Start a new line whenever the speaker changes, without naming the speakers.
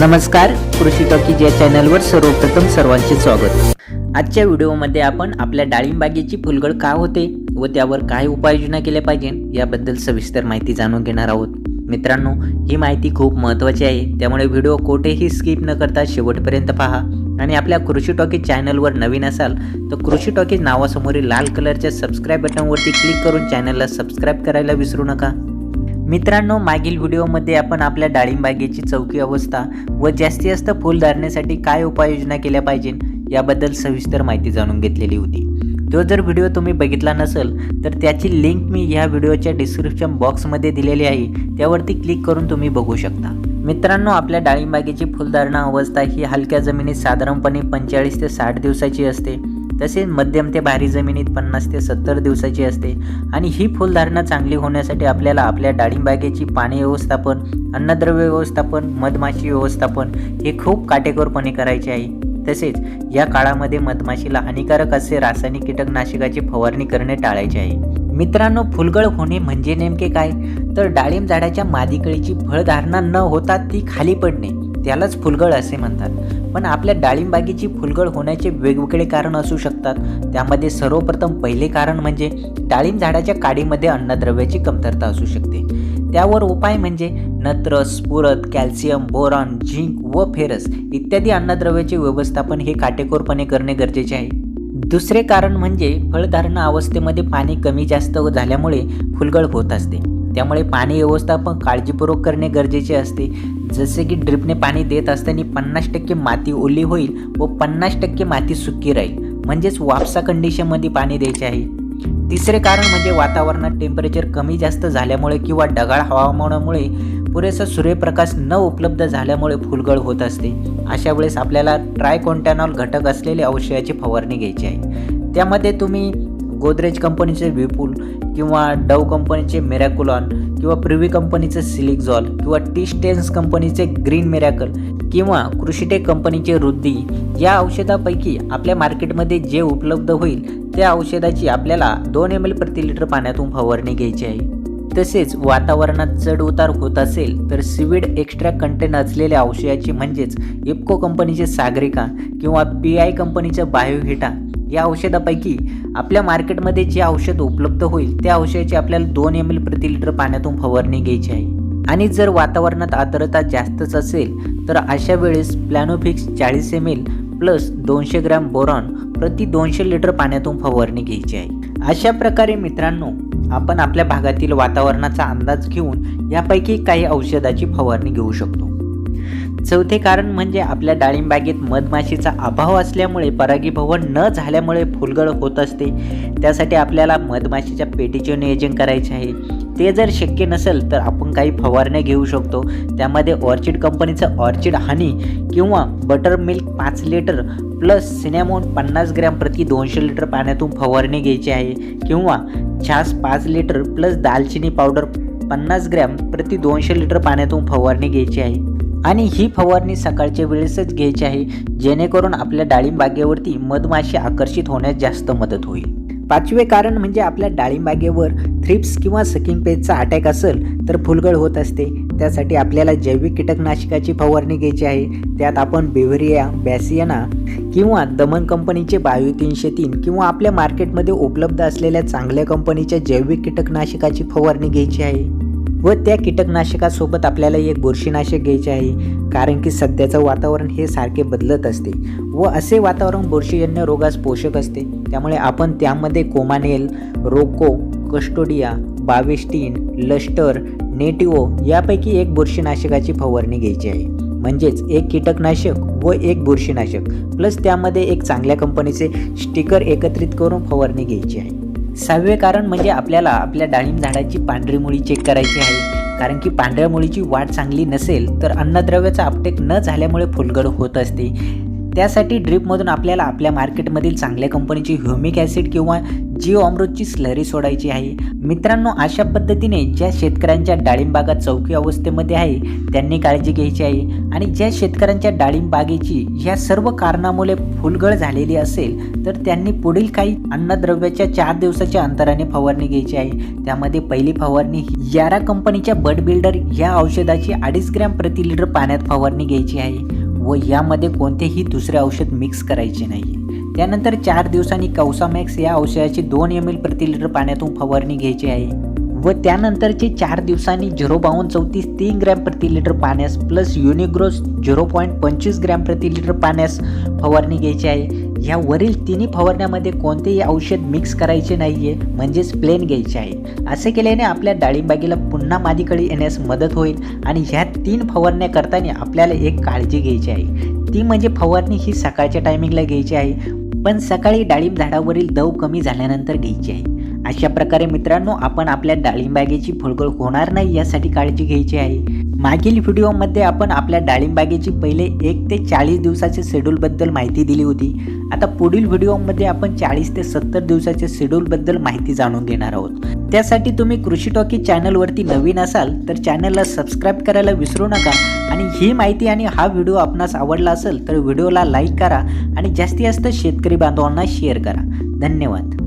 नमस्कार कृषी टॉकीज या चॅनलवर सर्वप्रथम सर्वांचे स्वागत. आजच्या व्हिडिओमध्ये आपण आपल्या डाळिंबागेची फुलगळ का होते व त्यावर काय उपाययोजना केल्या पाहिजे याबद्दल सविस्तर माहिती जाणून घेणार आहोत. मित्रांनो ही माहिती खूप महत्त्वाची आहे. त्यामुळे व्हिडिओ कोठेही स्किप न करता शेवटपर्यंत पहा. आणि आपल्या कृषी टॉकीज चॅनलवर नवीन असाल तर कृषी टॉकीज नावासमोरील लाल कलरच्या सबस्क्राईब बटनवरती क्लिक करून चॅनलला सबस्क्राईब करायला विसरू नका. मित्रांनो मागील व्हिडिओमध्ये आपण आपल्या डाळिंबागेची चौकी अवस्था व जास्तीत जास्त फूल धरण्यासाठी काय उपाययोजना केल्या पाहिजे याबद्दल सविस्तर माहिती जाणून घेतलेली होती. तो जर व्हिडिओ तुम्ही बघितला नसेल तर त्याची लिंक मी ह्या व्हिडिओच्या डिस्क्रिप्शन बॉक्समध्ये दिलेली आहे त्यावरती क्लिक करून तुम्ही बघू शकता. मित्रांनो आपल्या डाळिंबागेची फुलधारणा अवस्था ही हलक्या जमिनीत साधारणपणे पंचेचाळीस ते साठ दिवसाची असते. तसेच मध्यम ते भारी जमिनीत पन्नास ते सत्तर दिवसाची असते. आणि ही फुलधारणा चांगली होण्यासाठी आपल्याला आपल्या डाळिंबागेची पाणी व्यवस्थापन अन्नद्रव्य व्यवस्थापन मधमाशी व्यवस्थापन हे खूप काटेकोरपणे करायचे आहे. तसेच या काळामध्ये मधमाशीला हानिकारक असे रासायनिक कीटकनाशकाची फवारणी करणे टाळायचे आहे. मित्रांनो फुलगळ होणे म्हणजे नेमके काय? तर डाळिंब झाडाच्या मादीकळीची फळधारणा न होता ती खाली पडणे. त्यालाच फुलगळ असे म्हणतात. पण आपल्या डाळिंबागेची फुलगळ होण्याचे वेगवेगळे कारण असू शकतात. त्यामध्ये सर्वप्रथम पहिले कारण म्हणजे डाळिंब झाडाच्या काडीमध्ये अन्नद्रव्याची कमतरता असू शकते. त्यावर उपाय म्हणजे नत्र स्फुरद कॅल्शियम बोरॉन झिंक व फेरस इत्यादी अन्नद्रव्याचे व्यवस्थापन हे काटेकोरपणे करणे गरजेचे आहे. दुसरे कारण म्हणजे फळधारणा अवस्थेमध्ये पाणी कमी जास्त झाल्यामुळे फुलगळ होत असते. त्यामुळे पाणी व्यवस्थापन काळजीपूर्वक करणे गरजेचे असते. जसे की ड्रिपने पाणी देत असताना पन्नास टक्के माती ओली होईल व पन्नास टक्के माती सुकी राहील. म्हणजेच वापसा कंडिशनमध्ये पाणी द्यायचे आहे. तिसरे कारण म्हणजे वातावरणात टेम्परेचर कमी जास्त झाल्यामुळे किंवा ढगाळ हवामानामुळे पुरेसा सूर्यप्रकाश न उपलब्ध झाल्यामुळे फुलगळ होत असते. अशा वेळेस आपल्याला ट्रायकोंटॅनॉल घटक असलेल्या औषधाची फवारणी घ्यायची आहे. त्यामध्ये तुम्ही गोदरेज कंपनीचे विपुल किंवा डव कंपनीचे मेरॅकुलॉन किंवा प्रिव्ही कंपनीचे सिलिक्झॉल किंवा टी स्टेन्स कंपनीचे ग्रीन मेरॅकल किंवा कृषीटेक कंपनीचे रुद्दी या औषधापैकी आपल्या मार्केटमध्ये जे उपलब्ध होईल त्या औषधाची आपल्याला दोन एम एल प्रति लिटर पाण्यातून फवारणी घ्यायची आहे. तसेच वातावरणात चढ उतार होत असेल तर सिविड एक्स्ट्रा कंटेन असलेल्या औषधाची म्हणजेच इप्को कंपनीचे सागरिका किंवा पी आय कंपनीचं बायोहिटा या औषधापैकी आपल्या मार्केटमध्ये जे औषध उपलब्ध होईल त्या औषधाची आपल्याला दोन एम एल प्रति लिटर पाण्यातून फवारणी घ्यायची आहे. आणि जर वातावरणात आर्द्रता जास्तच असेल तर अशा वेळेस प्लॅनोफिक्स चाळीस एम एल प्लस दोनशे ग्रॅम बोरॉन प्रति दोनशे लिटर पाण्यातून फवारणी घ्यायची आहे. अशा प्रकारे मित्रांनो आपण आपल्या भागातील वातावरणाचा अंदाज घेऊन यापैकी काही औषधाची फवारणी घेऊ शकतो. चौथे कारण म्हणजे आपल्या डाळिंबागेत मधमाशीचा अभाव असल्यामुळे परागीभवन न झाल्यामुळे फुलगळ होत असते. त्यासाठी आपल्याला मधमाशीच्या पेटीचे नियोजन करायचे आहे. ते जर शक्य नसेल तर आपण काही फवारण्या घेऊ शकतो. त्यामध्ये ऑर्चिड कंपनीचं ऑर्चिड हनी किंवा बटर मिल्क पाच लिटर प्लस सिनेमोन पन्नास ग्रॅम प्रति दोनशे लिटर पाण्यातून फवारणी घ्यायची आहे. किंवा छास पाच लिटर प्लस दालचिनी पावडर पन्नास ग्रॅम प्रति दोनशे लिटर पाण्यातून फवारणी घ्यायची आहे. आणि ही फवारणी सकाळच्या वेळेसच घ्यायची आहे जेणेकरून आपल्या डाळिंबागेवरती मधमाशी आकर्षित होण्यास जास्त मदत होईल. पाचवे कारण म्हणजे आपल्या डाळिंबागेवर थ्रिप्स किंवा सकिंग पेजचा अटॅक असेल तर फुलगळ होत असते. त्यासाठी आपल्याला जैविक कीटकनाशकाची फवारणी घ्यायची आहे. त्यात आपण बेव्हरिया बॅसियाना किंवा दमन कंपनीचे बायो तीनशे तीन किंवा आपल्या मार्केटमध्ये उपलब्ध असलेल्या चांगल्या कंपनीच्या जैविक कीटकनाशकाची फवारणी घ्यायची आहे. व त्या कीटकनाशकासोबत आपल्याला एक बुरशीनाशक घ्यायचे आहे. कारण की सध्याचं वातावरण हे सारखे बदलत असते व असे वातावरण बुरशीजन्य रोगास पोषक असते. त्यामुळे आपण त्यामध्ये कोमानेल रोको कस्टोडिया बाविस्टीन लष्टर नेटिओ यापैकी एक बुरशीनाशकाची फवारणी घ्यायची आहे. म्हणजेच एक कीटकनाशक व एक बुरशीनाशक प्लस त्यामध्ये एक चांगल्या कंपनीचे स्टिकर एकत्रित करून फवारणी घ्यायची आहे. सहावे कारण म्हणजे आपल्याला आपल्या डाळिंब झाडाची पांढरी मुळी चेक करायची आहे. कारण की पांढऱ्या मुळीची वाढ चांगली नसेल तर अन्नद्रव्याचा अपटेक न झाल्यामुळे फुलगड होत असते. त्यासाठी ड्रीपमधून आपल्याला आपल्या मार्केटमधील चांगल्या कंपनीची ह्युमिक ॲसिड किंवा जिओ अमृतची स्लरी सोडायची आहे. मित्रांनो अशा पद्धतीने ज्या शेतकऱ्यांच्या डाळिंबागा चौकी अवस्थेमध्ये आहे त्यांनी काळजी घ्यायची आहे. आणि ज्या शेतकऱ्यांच्या डाळिंबागेची ह्या सर्व कारणामुळे फुलगळ झालेली असेल तर त्यांनी पुढील काही अन्नद्रव्याच्या चार दिवसाच्या अंतराने फवारणी घ्यायची आहे. त्यामध्ये पहिली फवारणी यारा कंपनीच्या बड बिल्डर या औषधाची अडीच ग्रॅम प्रति लिटर पाण्यात फवारणी घ्यायची आहे. व यामध्ये कोणतेही दुसरे औषध मिक्स करायचे नाही. त्यानंतर चार दिवसांनी कौसामॅक्स या औषधाची दोन एम एल प्रति लिटर पाण्यातून फवारणी घ्यायची आहे. व त्यानंतरचे चार दिवसांनी झिरो बावन्न चौतीस तीन ग्रॅम प्रति लिटर पाण्यास प्लस युनिग्रोस झिरो पॉईंट पंचवीस ग्रॅम प्रति लिटर पाण्यास फवारणी घ्यायची आहे. या वरील तिन्ही फवारण्यामध्ये कोणतेही औषध मिक्स करायचे नाही आहे म्हणजेच प्लेन घ्यायचे आहे. असे केल्याने आपल्या डाळिंबागीला पुन्हा मादीकडे येण्यास मदत होईल आणि ह्या तीन फवारण्या करताना आपल्याला एक काळजी घ्यायची आहे. ती म्हणजे फवारणी ही सकाळच्या टायमिंगला घ्यायची आहे. पण सकाळी डाळिंब झाडावरील दव कमी झाल्यानंतर घ्यायची आहे. अशा प्रकारे मित्रांनो आपण आपल्या डाळिंबागेची फळगळ होणार नाही यासाठी काळजी घ्यायची आहे. मागील व्हिडिओमध्ये आपण आपल्या डाळिंबागेची पहिले एक ते चाळीस दिवसाच्या शेड्यूलबद्दल माहिती दिली होती. आता पुढील व्हिडिओमध्ये आपण चाळीस ते सत्तर दिवसाच्या शेड्यूलबद्दल माहिती जाणून घेणार आहोत. त्यासाठी तुम्ही कृषी टॉकी चॅनलवरती नवीन असाल तर चॅनलला सबस्क्राईब करायला विसरू नका आणि ही माहिती आणि हा व्हिडिओ आपणास आवडला असेल तर व्हिडिओला लाईक करा आणि जास्तीत जास्त शेतकरी बांधवांना शेअर करा. धन्यवाद.